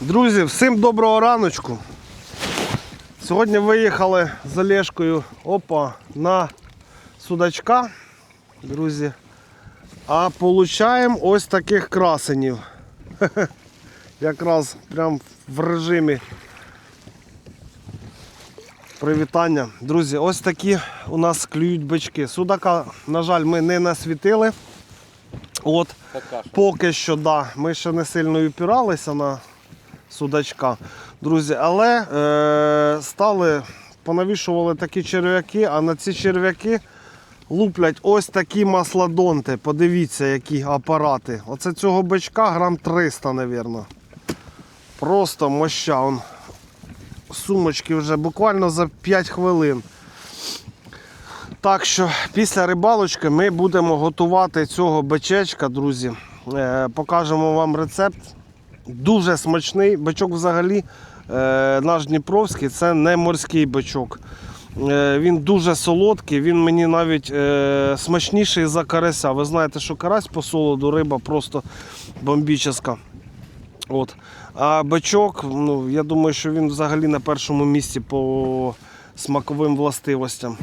Друзі, всім доброго раночку. Сьогодні виїхали з Олешкою опа, на судачка, друзі. А получаємо ось таких красенів. Якраз прям в режимі привітання. Друзі, ось такі у нас клюють бички. Судака, на жаль, ми не насвітили. От, Поки що, да. Ми ще не сильно упиралися на судачка. Друзі, але е, стали, понавішували такі черв'яки, а на ці черв'яки луплять ось такі маслодонти. Подивіться, які апарати. Оце цього бичка грам 300, мабуть. Просто моща. Он, сумочки вже буквально за 5 хвилин. Так що після рибалочки ми будемо готувати цього бичечка, друзі. Е, покажемо вам рецепт. Дуже смачний. Бичок взагалі е, наш Дніпровський це не морський бичок. Е, він дуже солодкий, він мені навіть е, смачніший за карася. Ви знаєте, що карась по солоду риба просто бомбічна. От. А бичок, ну, я думаю, що він взагалі на першому місці по смаковим властивостям.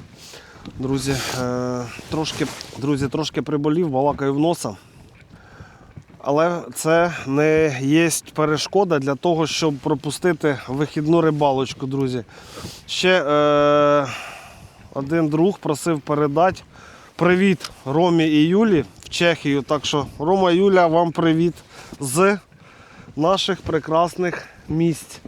Друзі, трошки, друзі, трошки приболів, балакаю в носа. Але це не є перешкода для того, щоб пропустити вихідну рибалочку, друзі. Ще е, один друг просив передати привіт Ромі і Юлі в Чехію. Так що, Рома Юля, вам привіт з наших прекрасних місць.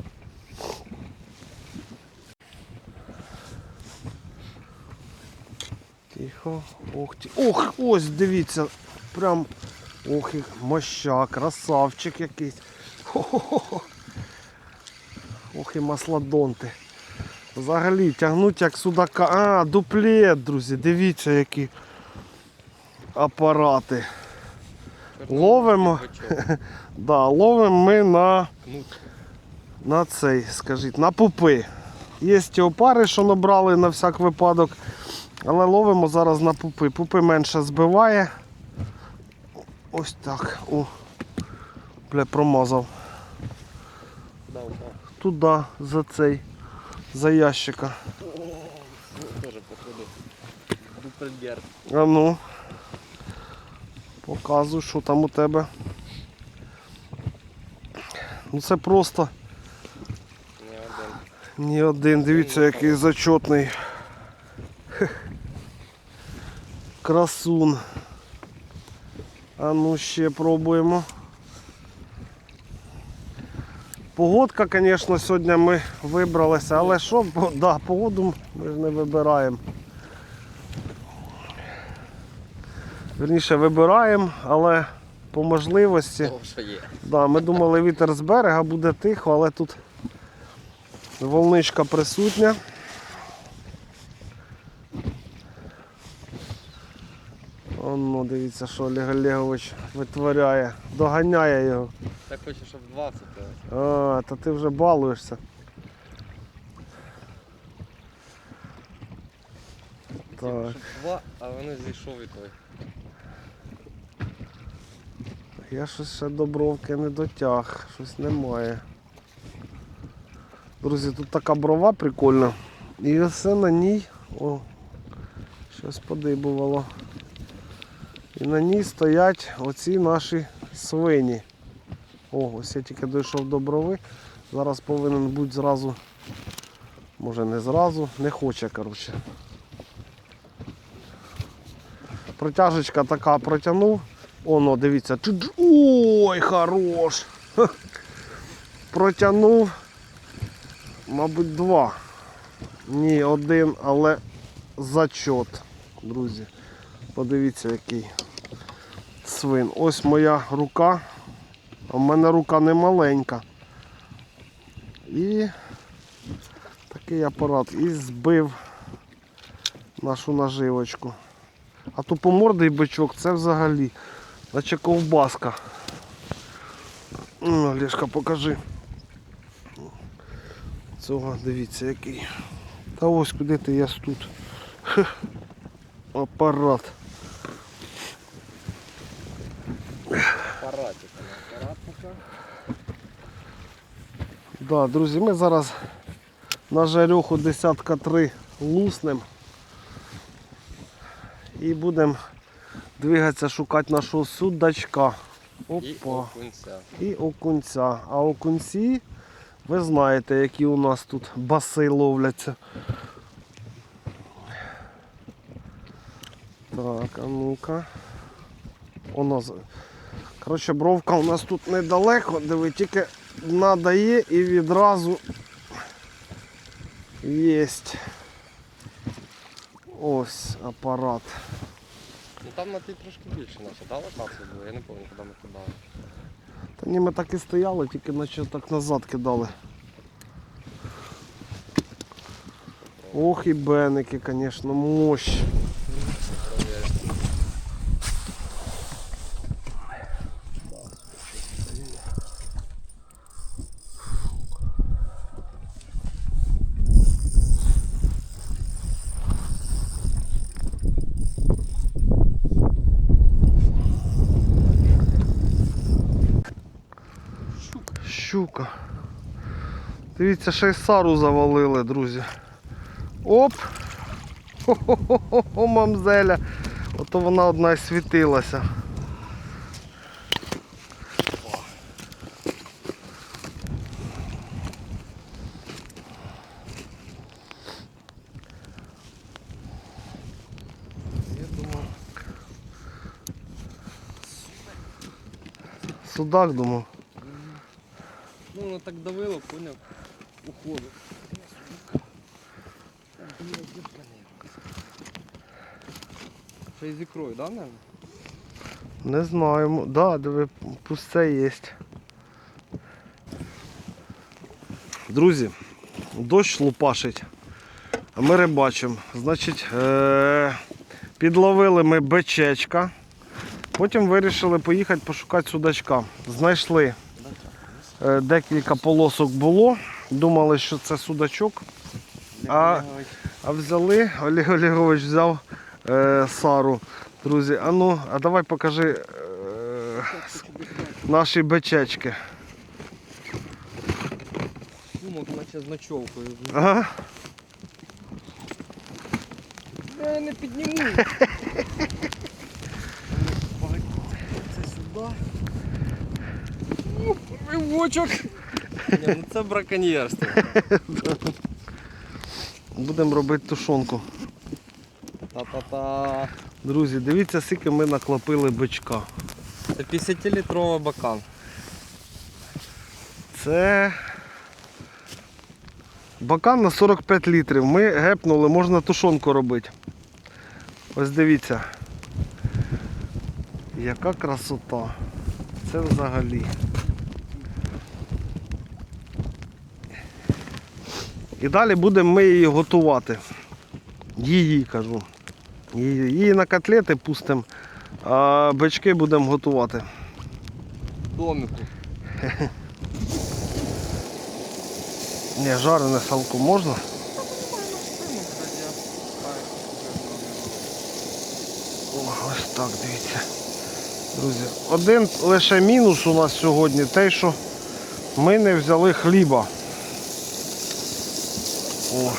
Тихо, ох. Ох, ось дивіться, прям ох і моща, красавчик якийсь. Хо-хо-хо. Ох і маслодонти. Взагалі тягнуть як судака. А, дуплет, друзі, дивіться які апарати. Ловимо. Да, ловимо ми на, на цей, скажіть, на пупи. Є ті опари, що набрали на всяк випадок. Але ловимо зараз на пупи. Пупи менше збиває. Ось так. О. Бля, промазав. Туди, за цей, за ящика. Теж походу. А ну. Показуй, що там у тебе. Ну це просто Не один. ні один. Дивіться, який зачетний. Красун. А ну ще пробуємо. Погодка, звісно, сьогодні ми вибралися, але що, да, погоду ми ж не вибираємо. Вірніше вибираємо, але по можливості. Да, ми думали, вітер з берега буде тихо, але тут волничка присутня. Оно, дивіться, що Олег Олегович витворяє. Доганяє його. Так хоче, щоб 20. то А, та ти вже балуєшся. Так. Щоб 2, а вони зійшов і той. Я щось ще до бровки не дотяг, щось немає. Друзі, тут така брова прикольна. І все на ній. О, щось подибувало. І на ній стоять оці наші свині. О, ось я тільки дійшов до брови. Зараз повинен бути зразу. Може не зразу, не хоче, коротше. Протяжечка така протягнув. Оно, дивіться. Ой, хорош. Протягнув. Мабуть, два. Ні, один, але зачот, друзі. Подивіться, який свин. Ось моя рука. В мене рука не маленька. І такий апарат. І збив нашу наживочку. А тупомордий бичок це взагалі. Наче ковбаска. Ну, покажи. Цього дивіться який. Та ось куди ти я тут. Апарат. Да, друзі, ми зараз на жарюху десятка три луснем. І будемо двигатися шукати нашого судачка. І Опа. окунця. І окунця. А окунці, ви знаєте, які у нас тут баси ловляться. Так, а ну-ка. У нас. Коротше, бровка у нас тут недалеко, диви, тільки дна дає і відразу єсть. Ось апарат. Ну там на тій трошки більше наша, да, локація була? Я не пам'ятаю, куди ми кидали. Та ні, ми так і стояли, тільки наче так назад кидали. Ох і беники, звісно, мощь. Дивіться, ще й сару завалили, друзі. Оп! Хо-хо-хо, мамзеля. Ото вона одна й світилася. Судак думав. ну воно так давило, поняв, уходу. Ще й з ікрою, да, наверное? Не знаю. Да, диви, пусте є. Друзі, дощ лупашить, а ми рибачимо. Значить, е- підловили ми бичечка. Потім вирішили поїхати пошукати судачка. Знайшли е, декілька полосок було. Думали, що це судачок. А- А взяли, Олег Олегович взяв е, Сару. Друзі, а ну, а давай покажи е, наші бичечки. Сумок, наче з ночовкою. Ага. Я не підніму. Це сюди. Ривочок. Ні, ну це браконьєрство. Будемо робити тушонку. Та-та-та. Друзі, дивіться, скільки ми наклопили бичка. Це 50-літровий бакан. Це бакан на 45 літрів. Ми гепнули, можна тушонку робити. Ось дивіться. Яка красота. Це взагалі. І далі будемо ми її готувати. Її кажу. Її, її на котлети пустимо, а бички будемо готувати. Домику. Ні, жарене салко можна? О, ось так, дивіться. Друзі, один лише мінус у нас сьогодні те, що ми не взяли хліба. О.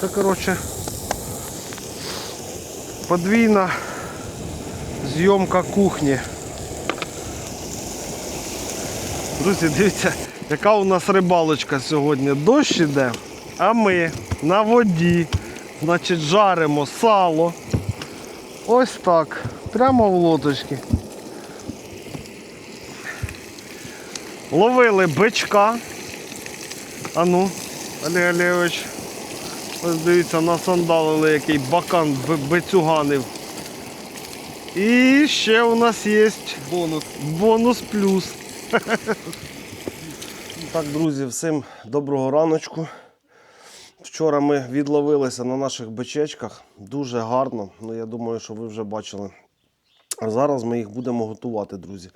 Це, коротше, подвійна зйомка кухні. Друзі, дивіться, яка у нас рибалочка сьогодні. Дощ іде, а ми на воді, значить, жаримо сало. Ось так. Прямо в лодочки. Ловили бичка. Ану, Олег Олегович. Ось дивіться, насандалили який бакан бицюганив. І ще у нас є Бонус. Бонус плюс. Так, друзі, всім доброго раночку. Вчора ми відловилися на наших бичечках. Дуже гарно. Ну, я думаю, що ви вже бачили. А зараз ми їх будемо готувати, друзі.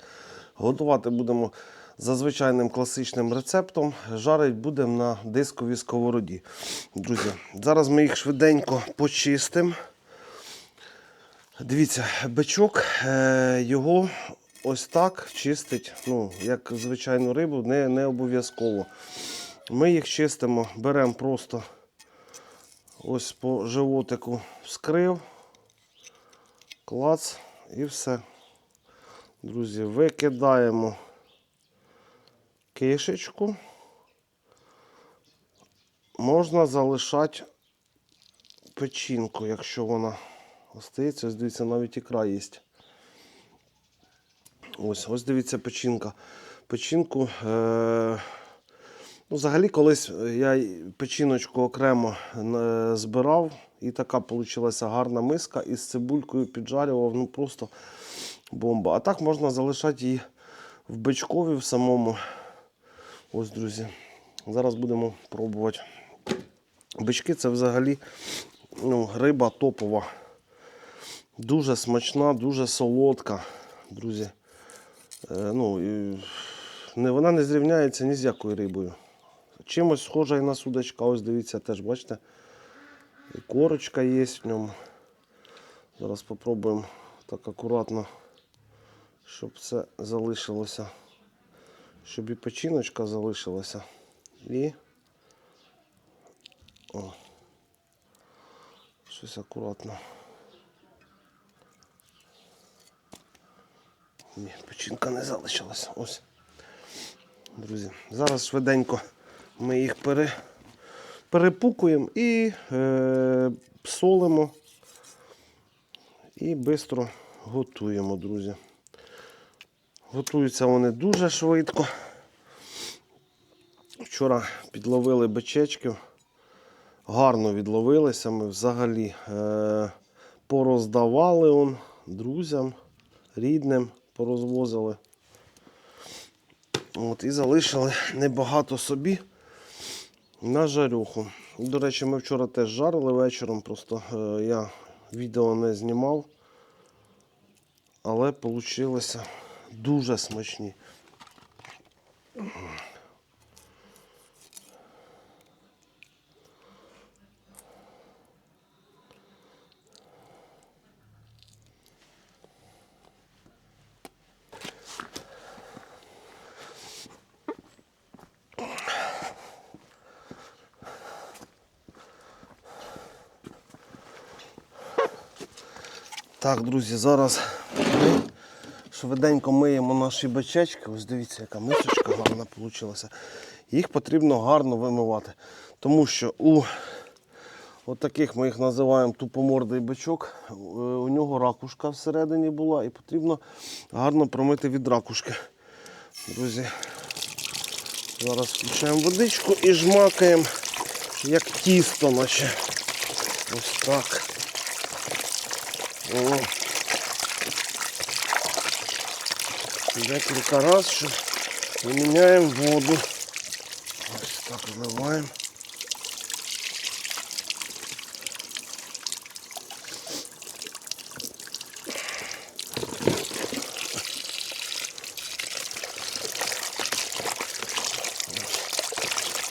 Готувати будемо за звичайним класичним рецептом. Жарить будемо на дисковій сковороді. Друзі, зараз ми їх швиденько почистимо. Дивіться, бичок, е, його ось так чистить, ну, як звичайну рибу, не, не обов'язково. Ми їх чистимо, беремо просто ось по животику вскрив, клац і все. Друзі, викидаємо кишечку. Можна залишати печінку, якщо вона остається. Ось дивіться, навіть ікра є. Ось, ось дивіться печінка. Печінку. Е- ну, взагалі, колись я печіночку окремо е, збирав, і така вийшла гарна миска із цибулькою піджарював. Ну просто бомба. А так можна залишати її в бичкові в самому. Ось, друзі. Зараз будемо пробувати. Бички це взагалі ну, риба топова. Дуже смачна, дуже солодка, друзі. Е, ну, не, вона не зрівняється ні з якою рибою. Чимось схожа і на судачка. Ось дивіться, теж бачите. І корочка є в ньому. Зараз спробуємо так акуратно, щоб це залишилося. Щоб і печіночка залишилася. І о. Щось акуратно. Ні, печінка не залишилася. Ось. Друзі, зараз швиденько ми їх пере, перепукуємо і е, солимо. І швидко готуємо, друзі. Готуються вони дуже швидко. Вчора підловили бичечків. Гарно відловилися ми взагалі. Е, пороздавали он друзям, рідним, порозвозили. От, і залишили небагато собі на жарюху. До речі, ми вчора теж жарили вечором, просто е, я відео не знімав, але вийшло дуже смачні. Так, друзі, зараз швиденько миємо наші бачечки. Ось дивіться, яка мисочка гарна вийшла. Їх потрібно гарно вимивати. Тому що у от таких ми їх називаємо тупомордий бичок. е, У нього ракушка всередині була і потрібно гарно промити від ракушки. Друзі, зараз включаємо водичку і жмакаємо, як тісто наче. Ось так. Декілька разів щоб і міняємо воду. Ось так вливаємо.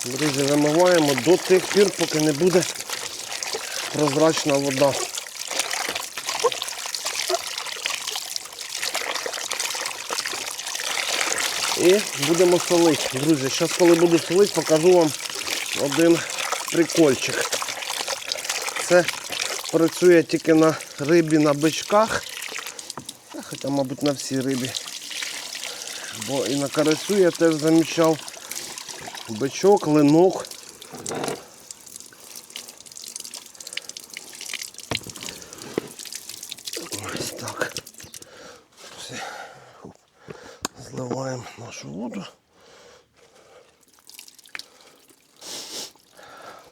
Друзі, вимиваємо до тих пір, поки не буде прозрачна вода. І будемо солити. Друзі, зараз коли буду солити, покажу вам один прикольчик. Це працює тільки на рибі на бичках. Хоча, мабуть, на всій рибі. Бо і на карасю я теж замічав. Бичок, линок. Ось так. Все. Зливаємо нашу воду.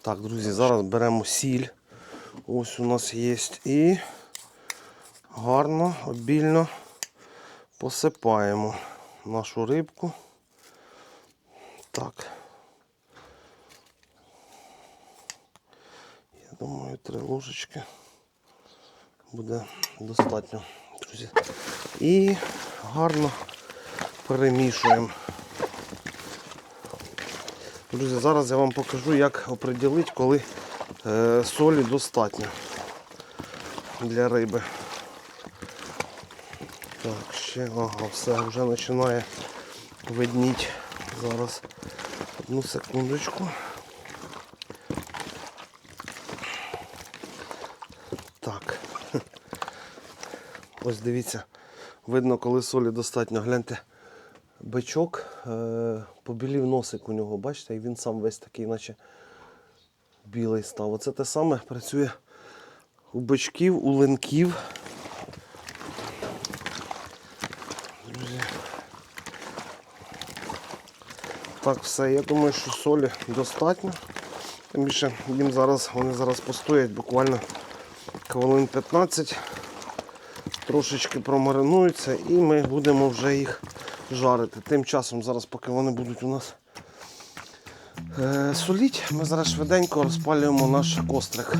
Так, друзі, зараз беремо сіль. Ось у нас є і гарно, обільно посипаємо нашу рибку. Так. Я думаю, три ложечки буде достатньо, друзі. І гарно перемішуємо. Друзі, зараз я вам покажу, як оприділити, коли е, солі достатньо для риби. Так, ще, ага, все, вже починає видніть. Зараз одну секундочку. Так. Ось дивіться, видно, коли солі достатньо. Гляньте, бичок, е, побілів носик у нього, бачите, і він сам весь такий, наче білий став. Оце те саме працює у бичків, у линків. Так, все, я думаю, що солі достатньо. Тим більше їм зараз, вони зараз постоять буквально хвилин 15, трошечки промаринуються і ми будемо вже їх жарити. Тим часом, зараз, поки вони будуть у нас е, соліть, ми зараз швиденько розпалюємо наш кострик.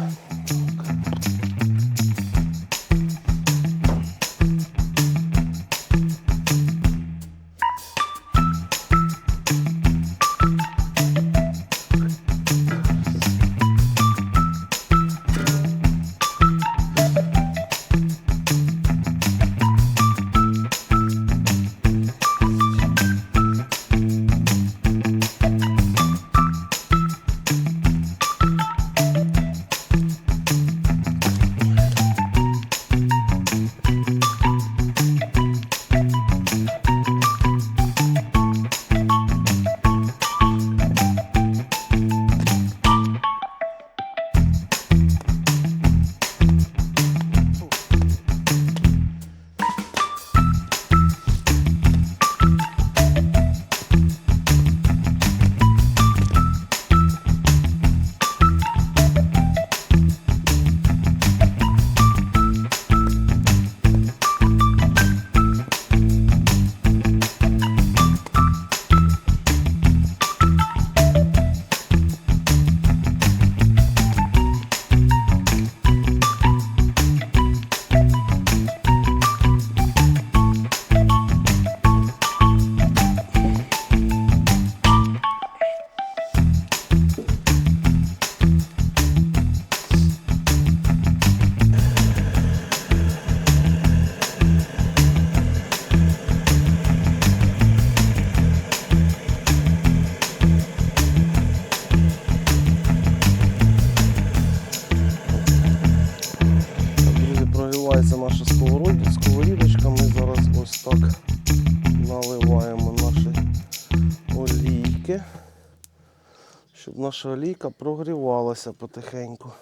Наша олійка прогрівалася потихеньку.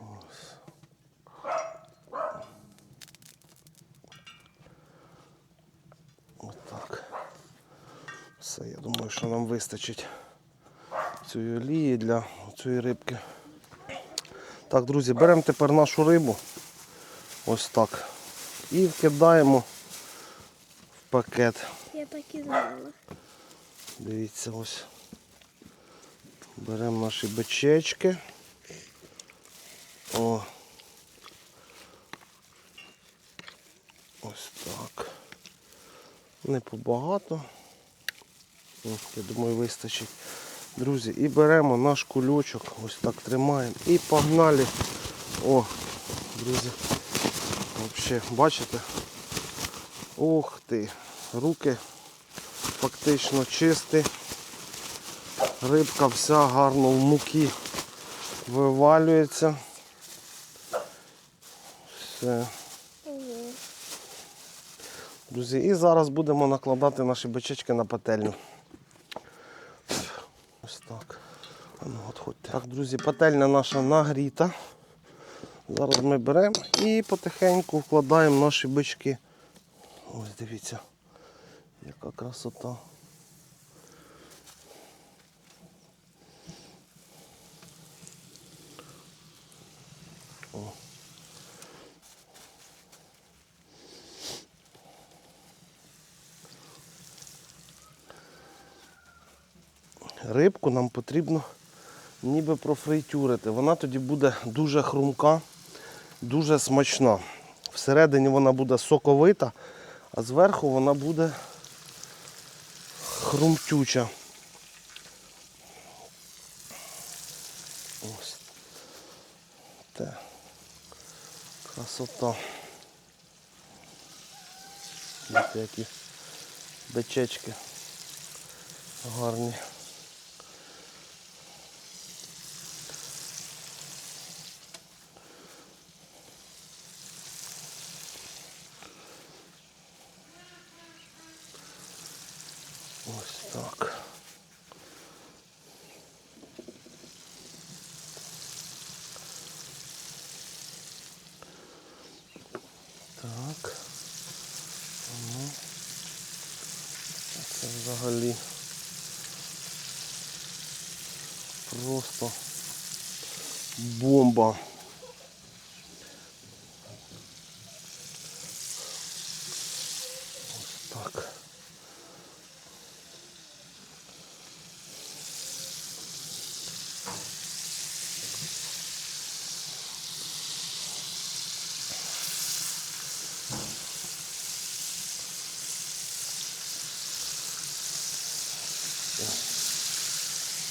Ось. Отак. Все, я думаю, що нам вистачить цієї олії для цієї рибки. Так, друзі, беремо тепер нашу рибу. Ось так. І вкидаємо в пакет. Я так і знала. Дивіться, ось. Беремо наші бичечки. О. Ось так. Не побагато. Я думаю, вистачить. Друзі, і беремо наш кульочок, ось так тримаємо і погнали. О, друзі. Взагалі, бачите? Ох ти, руки фактично чисті. Рибка вся гарно в муки вивалюється. Все. Друзі, і зараз будемо накладати наші бичечки на пательню. Ось так. Ну, отходьте. Так, друзі, пательня наша нагріта. Зараз ми беремо і потихеньку вкладаємо наші бички. Ось дивіться, яка красота. Рибку нам потрібно ніби профритюрити. Вона тоді буде дуже хрумка, дуже смачна. Всередині вона буде соковита, а зверху вона буде хрумтюча. Ось. Те. Красота. Дивіться, які бичечки гарні. Ось так. Так. Ну. Це взагалі просто бомба.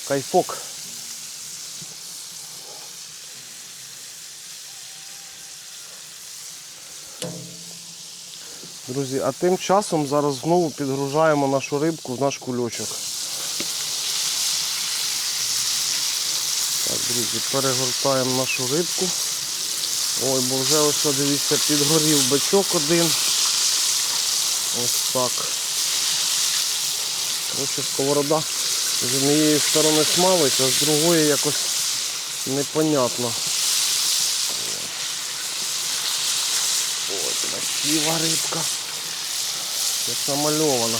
Кайфок. Друзі, а тим часом зараз знову підгружаємо нашу рибку в наш кульочок. Так, друзі, перегортаємо нашу рибку. Ой, бо вже ось дивіться, підгорів бичок один. Ось так. Коротше, сковорода з однієї сторони смалить, а з другої якось непонятно. Ой, красива рибка. Як намальована.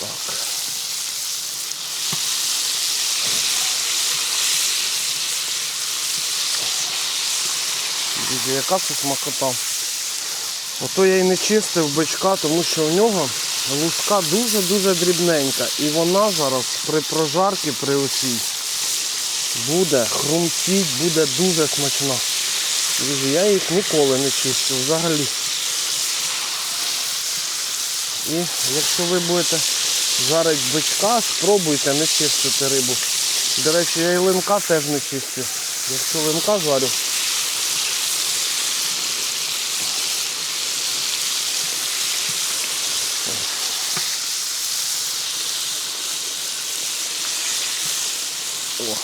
Так. Друзі, яка це смакота. Ото я і не чистив бичка, тому що в нього луска дуже-дуже дрібненька. І вона зараз при прожарці, при оцій, буде хрумтіть, буде дуже смачна. Я їх ніколи не чистив взагалі. І якщо ви будете жарити бичка, спробуйте не чистити рибу. До речі, я і линка теж не чистив. Якщо линка жарю, О.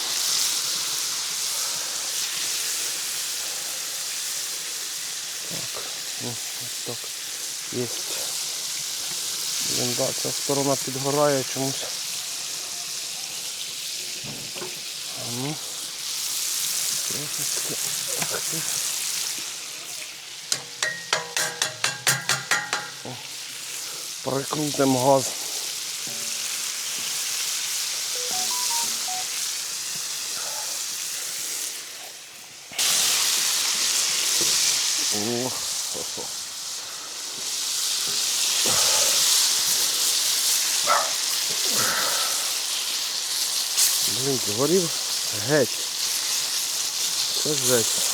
Так, ну, ось так. Єсть. Блін, да, ця сторона підгорає чомусь. А ну. Трошечки. Ах ти. Прикрутимо газ. Згорів геть. Це жесть.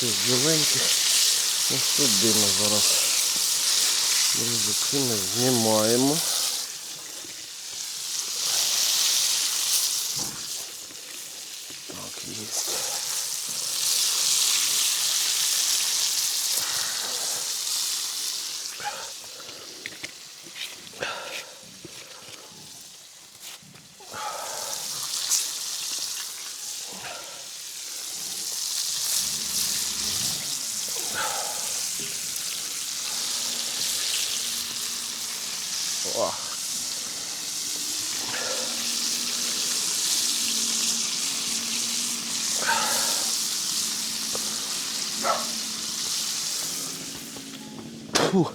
Тут біленький. Ось тут димо зараз. Ці ми знімаємо. 哇吐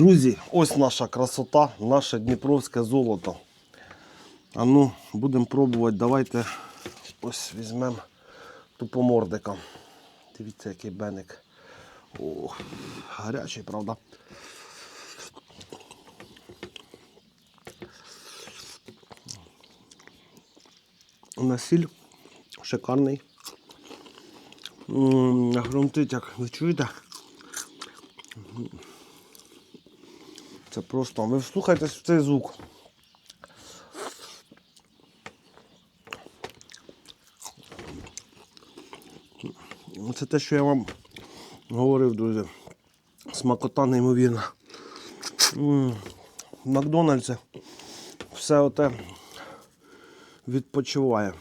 Друзі, ось наша красота, наше дніпровське золото. А ну, будемо пробувати. Давайте ось візьмемо тупомордика. Дивіться, який беник. О, гарячий, правда? Насіль шикарний. М, Грунтить, як ви чуєте? Це просто. Ви вслухайтесь в цей звук. Це те, що я вам говорив, друзі. Смакота неймовірна. В Макдональдсі все оте відпочиває.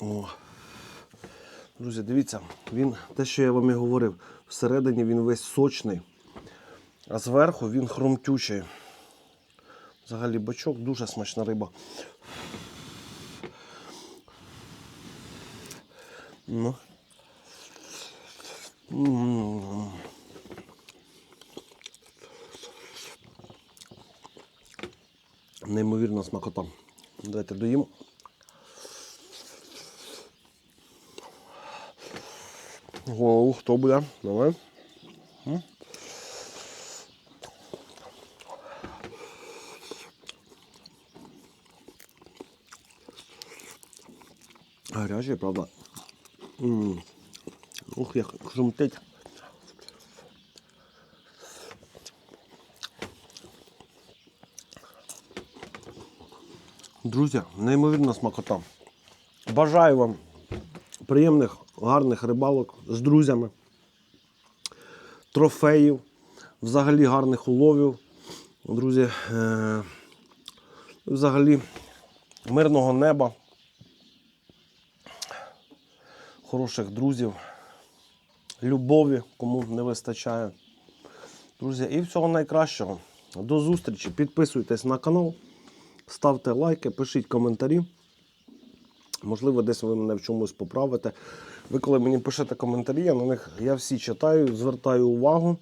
О. Друзі, дивіться, він, те, що я вам і говорив, всередині він весь сочний. А зверху він хрумтючий. Взагалі бачок дуже смачна риба. Ну. Неймовірна смакота. Давайте доїмо. Голову хто буде? Давай. Гарячий, правда. М. Ух, як хрумтить. Друзі, неймовірна смакота. Бажаю вам приємних, гарних рибалок з друзями, трофеїв, взагалі гарних уловів. Друзі, е- взагалі мирного неба, хороших друзів, любові, кому не вистачає. Друзі, і всього найкращого. До зустрічі. Підписуйтесь на канал, ставте лайки, пишіть коментарі. Можливо, десь ви мене в чомусь поправите. Ви коли мені пишете коментарі, я на них я всі читаю, звертаю увагу.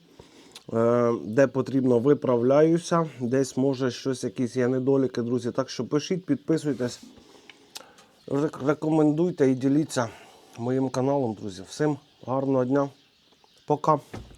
Е, Де потрібно, виправляюся. Десь може щось, якісь є недоліки, друзі. Так що пишіть, підписуйтесь, рекомендуйте і діліться моїм каналом, друзі. Всім гарного дня. Пока.